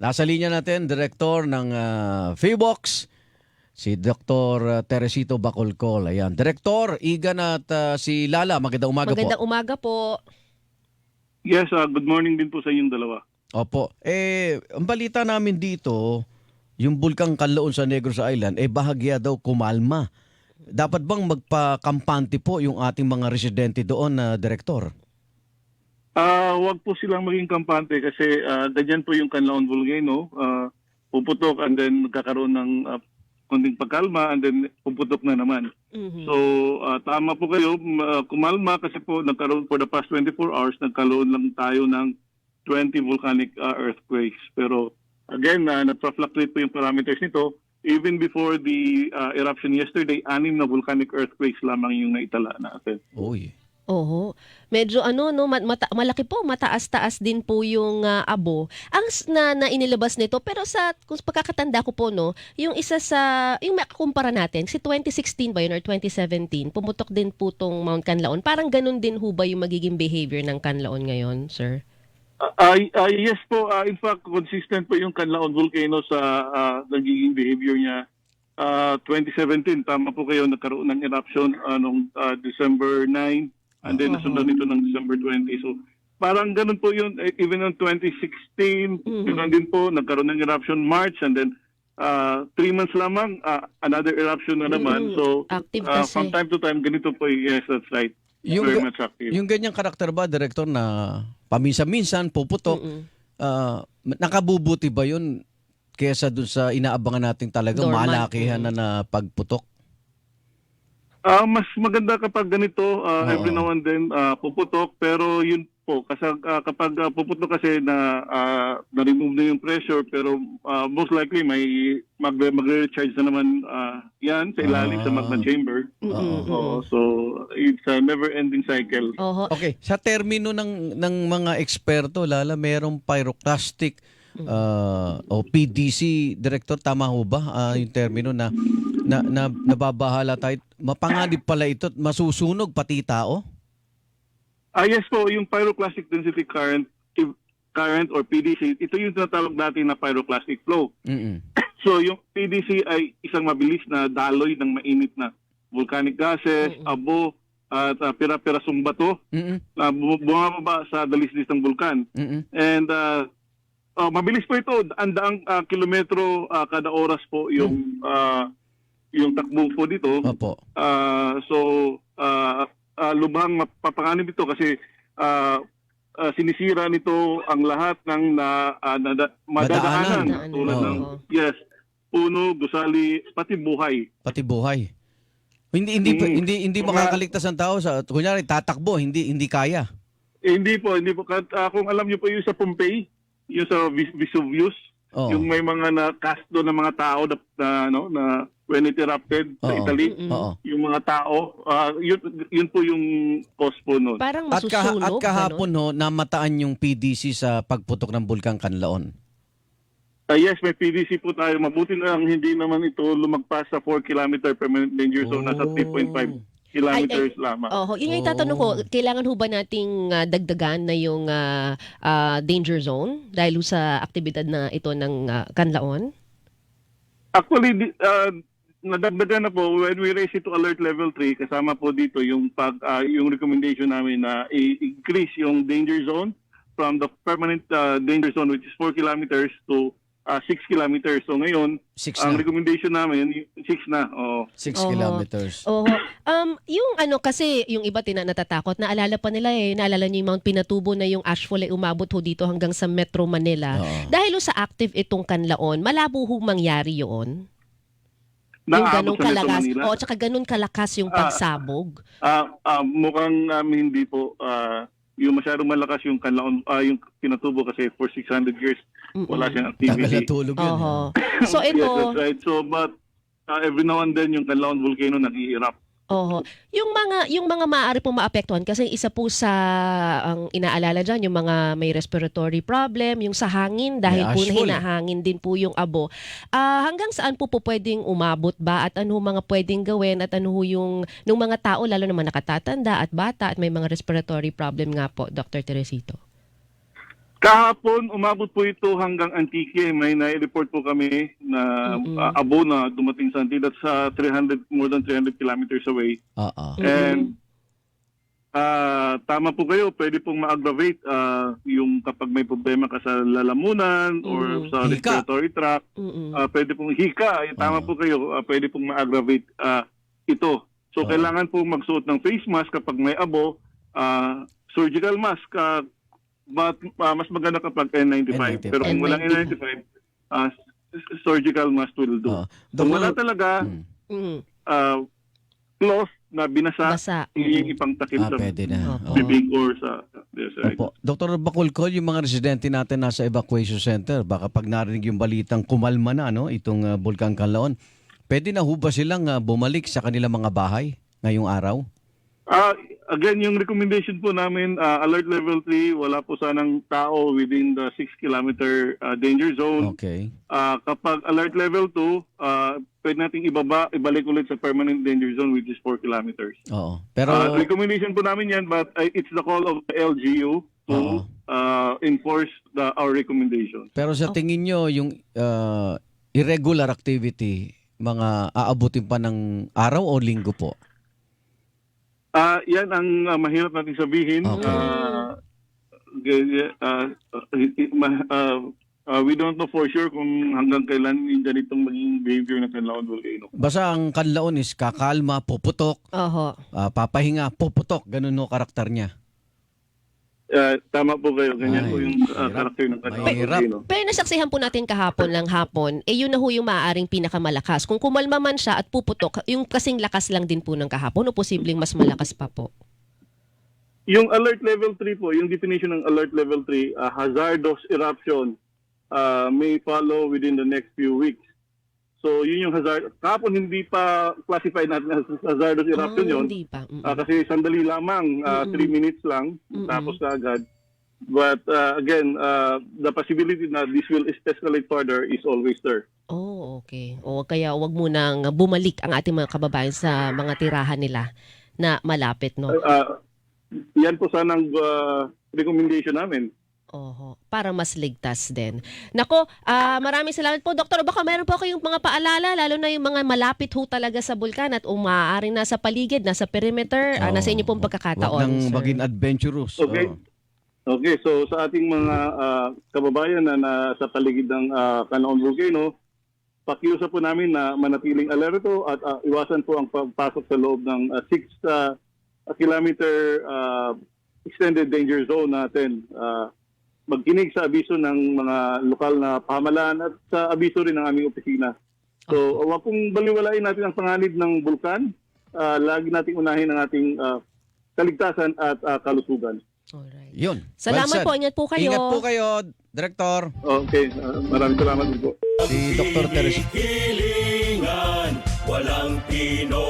Nasa linya natin, Director ng uh, FIBOX, si Dr. Teresito Bacolcol. Ayan. Director, Igan at uh, si Lala, magandang umaga Magandang po. umaga po. Yes, uh, good morning din po sa inyong dalawa. Opo. Eh, ang balita namin dito, yung bulkang Kanlaon sa Negros Island, eh bahagya daw kumalma. Dapat bang magpakampante po yung ating mga residente doon na Director? Ah, wag po silang maging kampante kasi uh, ganyan po yung Canlaon Volcano. Uh, puputok and then magkakaroon ng uh, konting pagkalma and then puputok na naman. Mhm. So, ah, tama po kayo, ah, kumalma kasi po nagkaroon for the past 24 hours, nagkaroon lang tayo ng 20 volcanic ah, earthquakes. Pero again, uh, nagpa-fluctuate po yung parameters nito. Even before the ah, eruption yesterday, anim na volcanic earthquakes lamang yung naitala natin. Uy. Oho. Medyo ano no ma- mata- malaki po, mataas-taas din po yung ah, abo. Ang na, na inilabas nito pero sa kung pagkakatanda ko po no, yung isa sa yung makakumpara natin si 2016 ba yun or 2017, pumutok din po tong Mount Canlaon. Parang ganun din ho ba yung magiging behavior ng Canlaon ngayon, sir? Ah, ah, yes po, ah, in fact, consistent po yung Canlaon Volcano sa ah, nagiging behavior niya. Ah, 2017, tama po kayo, nagkaroon ng eruption ah, noong ah, December 9 and then Oo. nasundan nito ng December 20. So parang ganun po yun, eh, even on 2016, Mhm. ganun din po, nagkaroon ng eruption March and then ah, three months lamang, ah, another eruption na naman. Mm, So active ah, kasi. from time to time, ganito po, yes, that's right. Yung, Very much active. yung ganyang karakter ba, Director, na paminsan-minsan puputok, Mm-mm. ah, nakabubuti ba yun kesa dun sa inaabangan natin talaga Dormant. malakihan na na pagputok? Ah, mas maganda kapag ganito Oo. every now and then ah, puputok pero yun po kasi ah, kapag ah, puputok kasi na ah, na-remove na yung pressure pero ah, most likely may mag magre-recharge na naman ah, yan sa ilalim sa magma Ah. chamber. Oo. Oo, so it's a never-ending cycle. Oho. Okay, sa termino ng ng mga eksperto, lala merong pyroclastic uh, o PDC director tama ho ba Ah, yung termino na na, na nababahala tayo mapanganib pala ito at masusunog pati tao? Ah yes po, yung pyroclastic density current current or PDC, ito yung tinatawag natin na pyroclastic flow. Mm. So yung PDC ay isang mabilis na daloy ng mainit na volcanic gases, Mm-mm. abo, at uh, pira-pirasong bato Mm. na bu- bumababa sa dalisdis ng bulkan. Mm. And uh, oh, mabilis po ito, andaang uh, kilometro uh, kada oras po yung uh, yung takbo po dito. Opo. Ah, so uh, uh, lubhang mapapanganib ito kasi ah, ah, sinisira nito ang lahat ng na, ah, nada- madadaanan tulad Oo. ng yes, puno, gusali, pati buhay. Pati buhay. Hindi hindi Mm. hindi hindi makakaligtas ang tao sa kunyari tatakbo, hindi hindi kaya. Eh, hindi po, hindi po. Kat- ah, kung alam niyo po yung sa Pompeii, yung sa Vesuvius, Oo. yung may mga na-cast doon ng mga tao na, na, ano, na when it erupted sa Oo. Italy. Oo. yung mga tao, ah, yun, yun po yung cause po noon. Parang At, kaha- masusunog. at kahapon ho, namataan yung PDC sa pagputok ng bulkang Kanlaon. Ah, yes, may PDC po tayo. Mabuti na lang hindi naman ito lumagpas sa 4 kilometer permanent danger zone. Nasa 3.5 kilometers lamang. Oho, yun yung tatanong ko, Oh. kailangan ho ba nating ah, dagdagan na yung ah, ah, danger zone dahil sa aktibidad na ito ng ah, Kanlaon? Actually, ah, nadagdagan na po when we raise it to alert level 3 kasama po dito yung pag ah, yung recommendation namin na i-increase yung danger zone from the permanent ah, danger zone which is 4 kilometers to ah, 6 kilometers. So ngayon, Six ang na. recommendation namin 6 na. Oh. Six Oo. kilometers. Oho. Um, yung ano kasi, yung iba tina natatakot, naalala pa nila eh, naalala niyo yung Mount Pinatubo na yung ashfall ay umabot ho dito hanggang sa Metro Manila. Oo. Dahil ho sa active itong Kanlaon, malabo ho mangyari yun. Yung Naabot ganong sa Metro kalakas. Manila. O, tsaka ganun kalakas yung Ah. pagsabog. Ah, ah, mukhang namin hindi po ah, yung masyadong malakas yung kanlaon ah, yung pinatubo kasi for 600 years wala siyang Tagal na activity. tulog yun. Oho. eh. So yes, ito, that's right. So but ah, every now and then yung kanlaon volcano nag-i-erupt. Oho. Yung mga yung mga maaari pong maapektuhan kasi isa po sa ang inaalala diyan yung mga may respiratory problem, yung sa hangin dahil May po ashfall. hinahangin din po yung abo. Ah hanggang saan po po pwedeng umabot ba at ano mga pwedeng gawin at ano ho yung nung mga tao lalo naman nakatatanda at bata at may mga respiratory problem nga po Dr. Teresito. Kahapon, umabot po ito hanggang Antique. May na-report po kami na Mhm. uh, abo na dumating sa Antique. That's uh, 300, more than 300 kilometers away. Oo. And ah, tama po kayo, pwede pong ma-aggravate ah, yung kapag may problema ka sa lalamunan or Mhm. sa Hika. respiratory tract. Mm-mm. Ah, pwede pong hika. Eh, tama Oo. po kayo, ah, pwede pong ma-aggravate ah, ito. So Oo. kailangan po magsuot ng face mask kapag may abo, ah, surgical mask. ah, but ah, mas maganda kapag N95. N95. Pero kung walang N95. N95, ah, surgical mask will do. Oo. Kung wala talaga. Mm. ah, cloth na binasa, Basa. hindi ipang takip ah, sa pwede na. Oo. bibig or sa... Yes, right. Opo. Dr. Bacolcol, yung mga residente natin nasa evacuation center, baka pag narinig yung balitang kumalma na no, itong uh, Bulkan Kanlaon, pwede na ho ba silang uh, bumalik sa kanilang mga bahay ngayong araw? Ah, again, yung recommendation po namin, ah, alert level 3, wala po sanang tao within the 6 kilometer ah, danger zone. Okay. Ah, kapag alert level 2, ah, pwede nating ibaba, ibalik ulit sa permanent danger zone which is 4 kilometers. Oo. Pero Ah, recommendation po namin yan but ah, it's the call of the LGU to Oo. ah, enforce the, our recommendation. pero sa tingin nyo yung uh, irregular activity mga aabutin pa ng araw o linggo po? Ah, yan ang ah, mahirap nating sabihin. Okay. Ah, ma- ah, ah, we don't know for sure kung hanggang kailan yung ganitong maging behavior ng Canlaon Volcano. Basta ang kanlaon is kakalma, puputok, Oho. ah, papahinga, puputok. Ganun no karakter niya. Ah, tama po kayo. Ganyan Ay, po yung mahirap. karakter ng Canlaon Mahirap. Volcano. Pero nasaksihan po natin kahapon lang hapon, eh yun na ho yung maaaring pinakamalakas. Kung kumalma man siya at puputok, yung kasing lakas lang din po ng kahapon o posibleng mas malakas pa po. Yung alert level 3 po, yung definition ng alert level 3, ah, hazardous eruption ah, may follow within the next few weeks. So yun yung hazard. Kapon hindi pa classified natin as hazardous eruption Ah, yun. Hindi pa. Mm-mm. Ah, kasi sandali lamang, 3 Mm-mm. minutes lang, Mm-mm. tapos na agad. But uh, again, uh, the possibility na this will escalate further is always there. Oh, okay. O kaya wag mo nang bumalik ang ating mga kababayan sa mga tirahan nila na malapit, no? Uh, yan po sanang uh, recommendation namin. Oho, para mas ligtas din. Nako, ah, maraming salamat po, Doktor. Baka meron po kayong mga paalala, lalo na yung mga malapit ho talaga sa bulkan at umaaaring nasa paligid, nasa perimeter, ah, nasa inyo pong pagkakataon. Huwag nang sir. maging adventurous. Okay. Oo. Okay, so sa ating mga uh, kababayan na nasa paligid ng uh, Canlaon Volcano, pakiusa po namin na manatiling alerto at uh, iwasan po ang pagpasok sa loob ng 6 uh, kilometer uh, extended danger zone natin. Uh, magkinig sa abiso ng mga lokal na pamahalaan at sa abiso rin ng aming opisina. So, uh, wag pong baliwalain natin ang panganib ng bulkan. Uh, lagi nating unahin ang ating uh, kaligtasan at uh, kalusugan. Alright. Yun. Salamat well po, ingat po kayo. Ingat po kayo, Director. Okay, uh, maraming salamat din po. Si Dr. Teres walang pinop